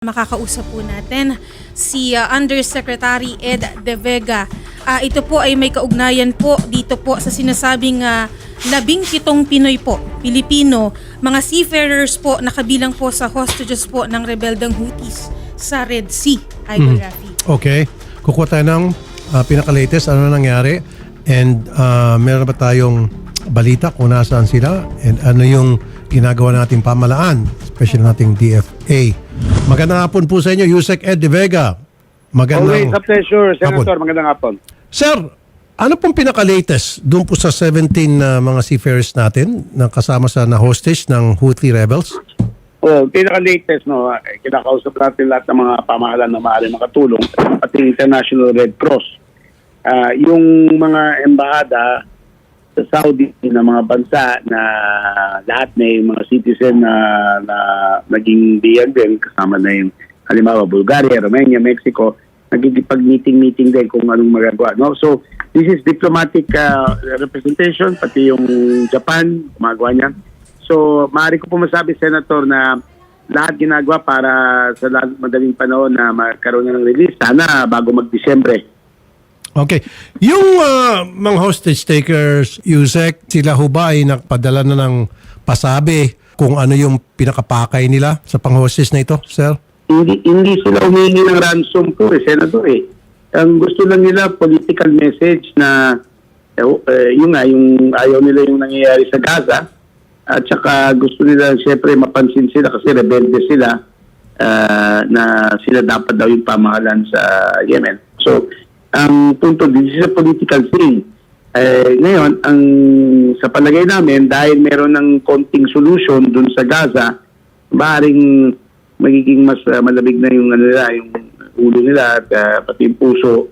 Makakausap po natin si uh, Undersecretary Ed De Vega. Ah, ito po ay may kaugnayan po dito po sa sinasabing uh, labing pitong Pinoy po, Pilipino, mga seafarers po nakabilang po sa hostages po ng rebeldang Houthis sa Red Sea, Idol Rafi. Okay. Kukuha tayo ng ah, pinaka-latest, ano na nangyari. And ah, meron ba tayong balita kung nasaan sila and ano yung ginagawa nating pamalaan, especially nating DFA. Magandang hapon po sa inyo, Yusek Ed De Vega. Always Magandang a pleasure, Senator. hapon. Magandang hapon. Sir, ano pong pinaka-latest doon po sa 17 na mga seafarers natin na kasama sa na-hostage ng Houthi rebels? Well, pinaka-latest, no, eh, kinakausap natin lahat ng mga pamahalaan na maaari makatulong at yung International Red Cross. Ah, yung mga embahada sa Saudi na mga bansa na lahat may mga citizen na, na naging diyan din, kasama na yung halimbawa Bulgaria, Romania, Mexico, nagigipag-meeting-meeting din kung anong magagawa. No? So, this is diplomatic ah, representation, pati yung Japan, gumagawa niya. So, maaari ko po masabi, Senator, na lahat ginagawa para sa madaling panahon na magkaroon na ng release. Sana bago mag-Disyembre. Okay. Yung ah, mga hostage takers, Yusek, sila ho ba ay nagpadala na ng pasabi kung ano yung pinakapakay nila sa pang-hostage na ito, sir? Hindi, hindi sila humingi ng ransom po, eh, Senator. Eh. Ang gusto lang nila, political message na eh, eh, yun nga, yung ayaw nila yung nangyayari sa Gaza. At saka gusto nila siyempre mapansin sila kasi rebelde sila ah, na sila dapat daw yung pamahalan sa Yemen. So, ang punto, this is political thing. Eh, ngayon, ang sa palagay namin, dahil meron ng konting solution dun sa Gaza, maaaring magiging mas ah, malamig na yung ano nila, yung ulo nila at ah, pati yung puso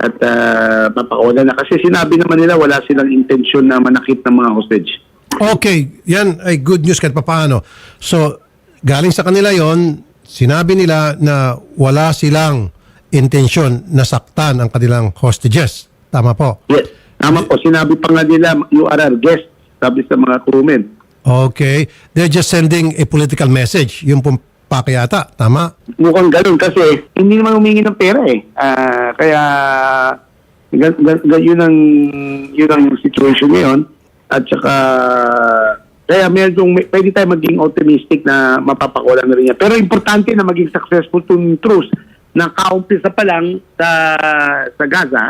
at uh, mapakawalan na. Kasi sinabi naman nila wala silang intensyon na manakit ng mga hostage. Okay, yan ay good news kahit papaano. So, galing sa kanila yon, sinabi nila na wala silang intensyon na saktan ang kanilang hostages. Tama po. Yes. Tama po, sinabi pa nga nila, you are our guest, sabi sa mga crewmen. Okay. They're just sending a political message. Yung pong pakayata. Tama? Mukhang ganun kasi hindi naman humingi ng pera eh. Ah, kaya gan, gan, gan- yun ang yun ang situation ngayon at saka kaya medyo may- pwede tayo maging optimistic na mapapakulan na rin yan. Pero importante na maging successful itong truce na kaumpisa pa lang sa sa Gaza.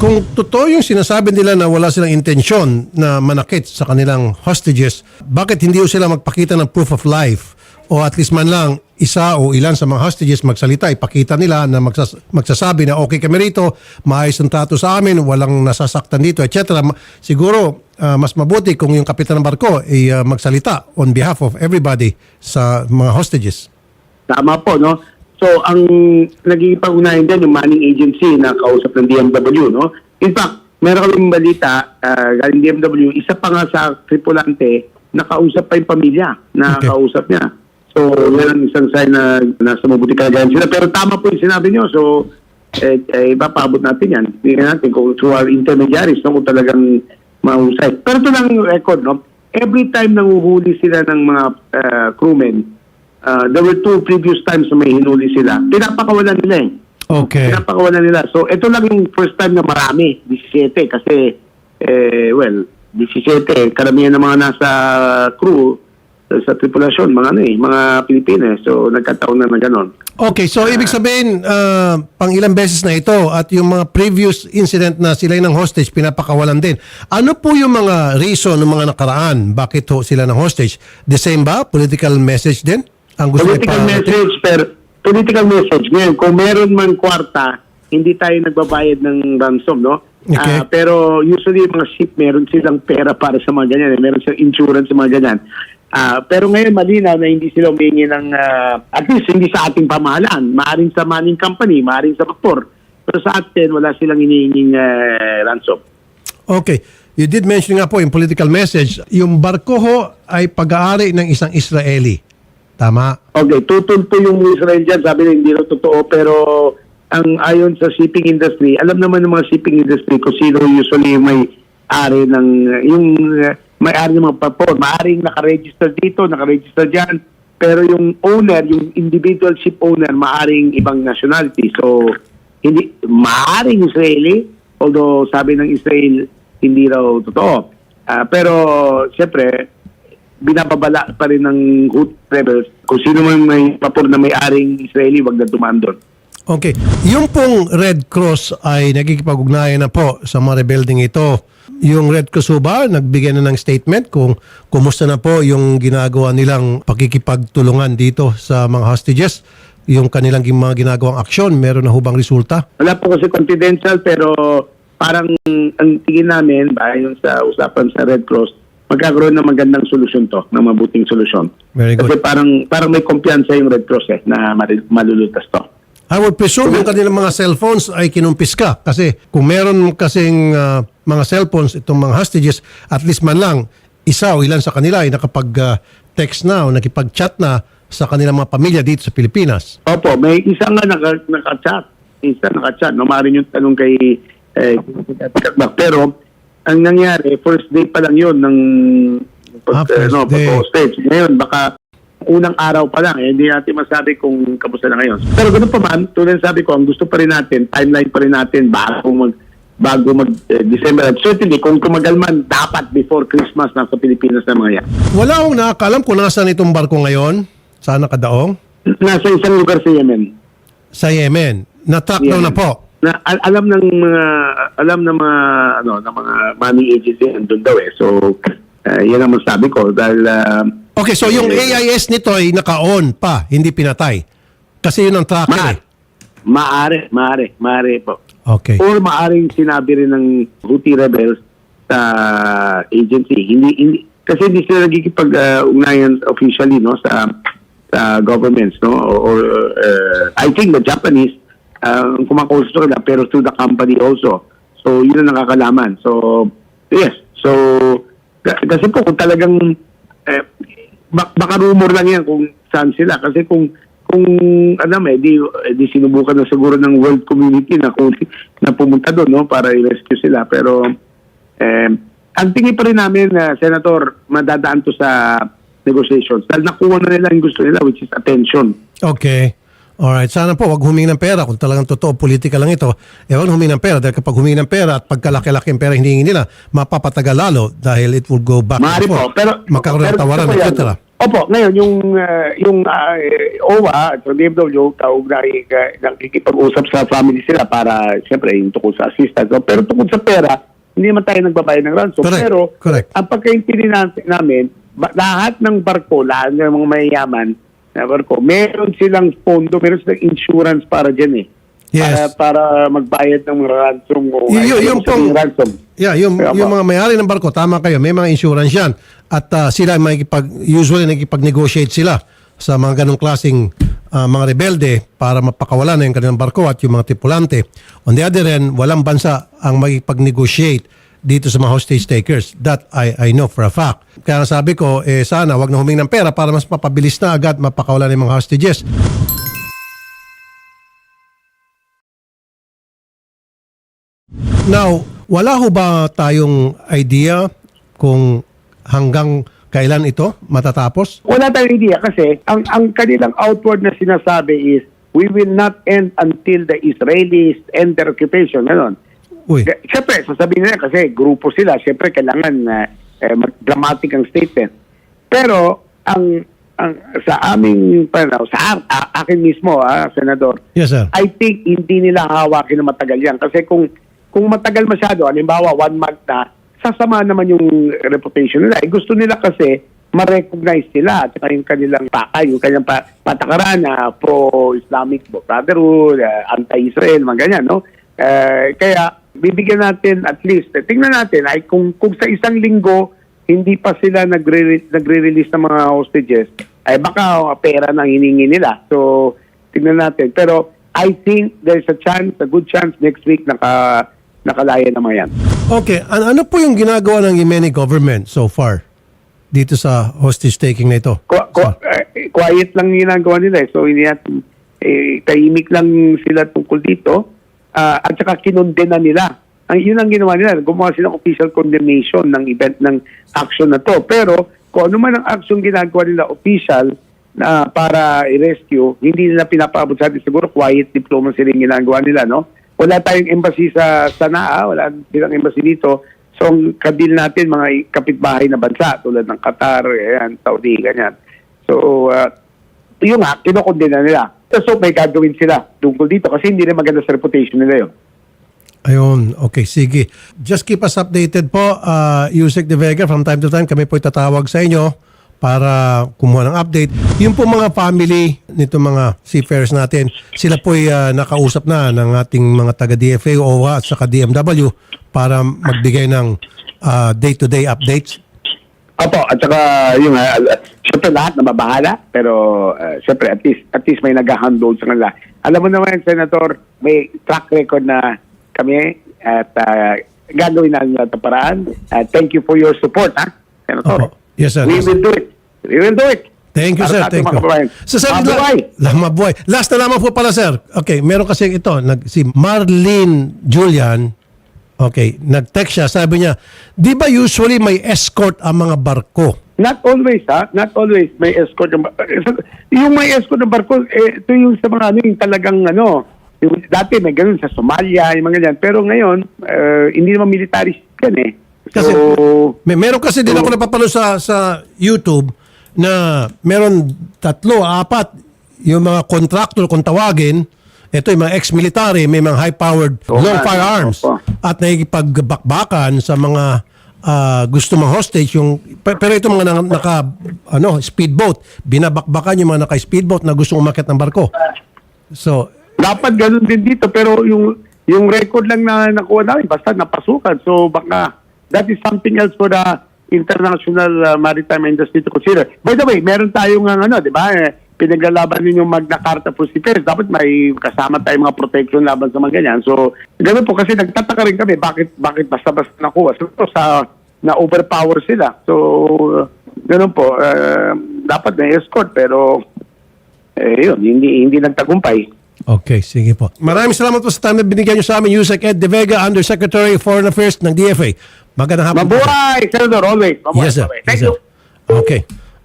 Kung totoo yung sinasabi nila na wala silang intensyon na manakit sa kanilang hostages, bakit hindi sila magpakita ng proof of life? O at least man lang isa o ilan sa mga hostages magsalita, ipakita nila na magsas- magsasabi na okay kami rito, maayos ang trato sa amin, walang nasasaktan dito, etc. Siguro ah, mas mabuti kung yung kapitan ng barko ay ah, magsalita on behalf of everybody sa mga hostages. Tama po, no? So, ang naging pangunahin dyan, yung manning agency na kausap ng DMW, no? In fact, meron kaming balita, uh, galing DMW, isa pa nga sa tripulante, nakausap pa yung pamilya, na Okay. niya. So, yan ang isang sign na nasa mabuti kalagayan sila. Pero tama po yung sinabi niyo. So, eh, eh, mapabot natin yan. Tingnan natin kung through our intermediaries, no, kung talagang mahusay. Pero ito lang yung record, no? Every time nanguhuli sila ng mga uh, crewmen, uh, there were two previous times na may hinuli sila. Pinapakawalan nila eh. Okay. Pinapakawalan nila. So, ito lang yung first time na marami, 17. Kasi, eh, well, 17. Karamihan ng mga nasa crew, sa tripulasyon, mga ano eh, mga Pilipino. eh. So, nagkataon na na ganon. Okay, so ibig sabihin, ah, pang ilang beses na ito at yung mga previous incident na sila ng hostage, pinapakawalan din. Ano po yung mga reason ng mga nakaraan? Bakit ho sila ng hostage? The same ba? Political message din? Ang gusto Political ipa- message, pero political message. Ngayon, kung meron man kwarta, hindi tayo nagbabayad ng ransom, no? Okay. Ah, pero usually yung mga ship, meron silang pera para sa mga ganyan. Eh. Meron silang insurance sa mga ganyan. Ah, pero ngayon malinaw na hindi sila humingi ng, ah, at least hindi sa ating pamahalaan. Maaring sa manning company, maaring sa motor. Pero sa atin, wala silang hinihinging ah, ransom. Okay. You did mention nga po yung political message. Yung barko ho ay pag-aari ng isang Israeli. Tama? Okay, tutol po yung Israel dyan. Sabi na hindi raw totoo, pero ang ayon sa shipping industry, alam naman ng mga shipping industry kung sino usually may ari ng yung uh, may-ari ng mga vapor. Maaring nakaregister dito, nakaregister dyan. Pero yung owner, yung individual ship owner, maaring ibang nationality. So, hindi, maaring Israeli, although sabi ng Israel, hindi raw totoo. Ah, pero, siyempre, binababala pa rin ng Houthi rebels kung sino man may vapor na may-aring Israeli, wag na dumaan doon. Okay. Yung pong Red Cross ay nagkikipag-ugnayan na po sa mga rebuilding ito. Yung Red Cross ba, nagbigay na ng statement kung kumusta na po yung ginagawa nilang pakikipagtulungan dito sa mga hostages? Yung kanilang gin- mga ginagawang aksyon, meron na hubang resulta? Wala po kasi confidential pero parang ang tingin namin, ayon sa usapan sa Red Cross, magkakaroon ng magandang solusyon to, ng mabuting solusyon. Very good. Kasi parang parang may kumpiyansa yung Red Cross eh, na mari- malulutas to. I would presume yung kanilang mga cellphones ay kinumpis ka. Kasi kung meron kasing ah, mga cellphones itong mga hostages, at least man lang, isa o ilan sa kanila ay nakapag-text na o nakipag-chat na sa kanilang mga pamilya dito sa Pilipinas. Opo, may isa nga naka, naka-chat. Isa naka-chat. No, maaari yung tanong kay eh, pero ang nangyari, first day pa lang yun ng Ah, pag, first ano, day. pag-hostage. Ngayon, baka unang araw pa lang, eh, hindi natin masabi kung kamusta na ngayon. Pero ganun pa man, tulad sabi ko, ang gusto pa rin natin, timeline pa rin natin bago mag bago mag eh, certainly, kung tumagal man, dapat before Christmas nasa Pilipinas na mga yan. Wala akong nakakalam kung nasaan itong barko ngayon. Saan nakadaong? Nasa isang lugar sa Yemen. Sa Yemen. Na-track daw na po. na al- alam ng mga alam ng mga ano ng mga money agency andun daw eh. So uh, yan ang masabi ko dahil uh, Okay, so yung AIS nito ay naka-on pa, hindi pinatay. Kasi yun ang tracker ma- eh. maari, maari, maari po. Okay. Or maaring sinabi rin ng Houthi rebels sa agency. Hindi, hindi kasi hindi sila nagkikipag-ugnayan officially no sa sa governments no or uh, I think the Japanese uh, kumakausap sa kanila pero through the company also. So yun ang nakakalaman. So yes. So ka- kasi po kung talagang eh, bak- baka rumor lang yan kung saan sila kasi kung kung alam eh di, eh, di sinubukan na siguro ng world community na kung na pumunta doon no para i-rescue sila pero eh, ang tingin pa rin namin na senator madadaan to sa negotiations dahil nakuha na nila yung gusto nila which is attention Okay. Alright. Sana po, wag humingi ng pera. Kung talagang totoo, politika lang ito. Eh, wag humingi ng pera. Dahil kapag humingi ng pera at pagkalaki-laki ang pera hinihingi nila, mapapatagal lalo dahil it will go back Maaari and po, pero Magkakaroon ng tawaran, etc. Opo, ngayon yung uh, yung uh, OWA at DFW taog na uh, nakikipag-usap sa family sila para siyempre yung tungkol sa assistance. So, pero tungkol sa pera, hindi naman tayo nagbabayad ng ransom. Correct, Pero correct. ang pagkaintindi namin, lahat ng barko, lahat ng mga mayayaman na barko, meron silang pondo, meron silang insurance para dyan eh. Yes. Para, para magbayad ng ransom o Y- ay, yung sabihin pong- ransom. Yeah, yung, Kaya yung mga may-ari ng barko, tama kayo, may mga insurance yan. At ah, sila may makikipag, usually nakikipag-negotiate sila sa mga ganong klaseng ah, mga rebelde para mapakawalan na yung kanilang barko at yung mga tripulante. On the other hand, walang bansa ang makikipag-negotiate dito sa mga hostage takers. That I, I know for a fact. Kaya sabi ko, eh, sana wag na humingi ng pera para mas mapabilis na agad mapakawalan ng mga hostages. Now, wala ho ba tayong idea kung hanggang kailan ito matatapos? Wala tayong idea kasi ang ang kanilang outward na sinasabi is we will not end until the Israelis end their occupation. Ganon. Uy, Siyempre, sasabihin nila kasi grupo sila, siyempre kailangan na eh, mag- dramatic ang statement. Pero ang ang sa aming pananaw, sa a- akin mismo, ah, senador, yes sir. I think hindi nila hawakin na matagal yan. Kasi kung kung matagal masyado, halimbawa one month na, sasama naman yung reputation nila. Eh, gusto nila kasi ma-recognize nila at yung kanilang pakay, yung kanilang pa- patakaran na pro-Islamic Brotherhood, uh, anti-Israel, mga ganyan, no? Eh, kaya bibigyan natin at least, eh, tingnan natin ay kung, kung sa isang linggo hindi pa sila nagre- nagre-release ng mga hostages, ay baka uh, pera na hiningi nila. So, tingnan natin. Pero I think there's a chance, a good chance next week naka nakalaya naman yan. Okay, an- ano po yung ginagawa ng Yemeni government so far dito sa hostage taking na ito? Qu- qu- eh, quiet lang ginagawa nila eh. So, hindi natin, eh, tahimik lang sila tungkol dito. Ah, at saka kinondena nila ang yun ang ginawa nila. Gumawa sila ng official condemnation ng event ng action na to. Pero kung ano man ang action ginagawa nila official na para i-rescue, hindi nila pinapaabot sa atin. Siguro quiet diplomacy rin ginagawa nila, no? Wala tayong embassy sa Sanaa, wala silang embassy dito. So, ang kabil natin, mga kapitbahay na bansa, tulad ng Qatar, ayan, Saudi, ganyan. So, uh, yun nga, kinokondena nila. So, may gagawin sila tungkol dito kasi hindi rin maganda sa reputation nila yun. Ayun, okay, sige. Just keep us updated po, uh, Yusek De Vega. From time to time, kami po tatawag sa inyo para kumuha ng update. Yung po mga family nito mga seafarers natin, sila po ay uh, nakausap na ng ating mga taga-DFA o at saka DMW para magbigay ng uh, day-to-day updates. Opo, at saka yung uh, syempre lahat na mabahala, pero uh, syempre at least at least may nag-handle sa kanila. Alam mo naman, Senator, may track record na kami at uh, gagawin namin lahat ng paraan. Uh, thank you for your support, ha, Senator. Opo. Yes, sir. We Yes, will do it. We will do it. Thank you, sir. Thank you. So, sir, Mabuhay! la, mabuhay. Last na lamang po pala, sir. Okay, meron kasi ito, nag, si Marlene Julian, okay, nag-text siya, sabi niya, di ba usually may escort ang mga barko? Not always, ha? Not always may escort. Ng, bar- yung may escort ng barko, eh, ito yung sa mga ano, yung talagang ano, yung, dati may ganun sa Somalia, yung mga ganyan. Pero ngayon, eh, hindi naman military yan eh. Kasi so, may meron kasi din ako napapanood sa sa YouTube na meron tatlo, apat yung mga contractor kung tawagin. Ito yung mga ex-military, may mga high-powered Oo long firearms Opo. at nakikipagbakbakan sa mga ah, gusto mga hostage yung pe- pero ito mga na- naka ano speedboat binabakbakan yung mga naka speedboat na gusto umakyat ng barko so dapat ganun din dito. Pero yung yung record lang na nakuha namin, basta napasukan. So baka that is something else for the international uh, maritime industry to consider. By the way, meron tayong ang ano, di ba? Eh, pinaglalaban din yung Magna Carta for Seafarers. Dapat may kasama tayong mga protection laban sa mga ganyan. So, ganun po kasi nagtataka rin kami bakit bakit basta-basta nakuha. So, sa na overpower sila. So, uh, ganun po. Uh, dapat may escort pero eh, yun, hindi hindi nagtagumpay. Okay, sige po. Maraming salamat po sa time na binigyan nyo sa amin, Yusek Ed De Vega, Undersecretary of Foreign Affairs ng DFA. Magandang hapon. Mabuhay, Senator, always. Mabuhay, Yes, sir. mabuhay. Yes, Thank sir. you. Okay.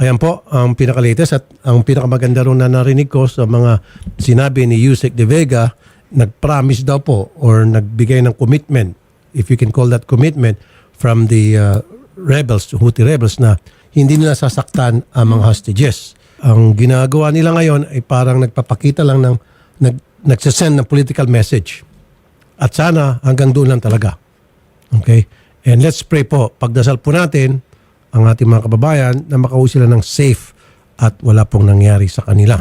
Ayan po, ang pinaka-latest at ang pinakamaganda rin na narinig ko sa mga sinabi ni Yusek De Vega, nag-promise daw po or nagbigay ng commitment, if you can call that commitment, from the uh, rebels, Houthi rebels na hindi nila sasaktan ang mga hostages. Ang ginagawa nila ngayon ay parang nagpapakita lang ng nag, nagsasend ng political message. At sana hanggang doon lang talaga. Okay? And let's pray po, pagdasal po natin ang ating mga kababayan na makauwi sila ng safe at wala pong nangyari sa kanila.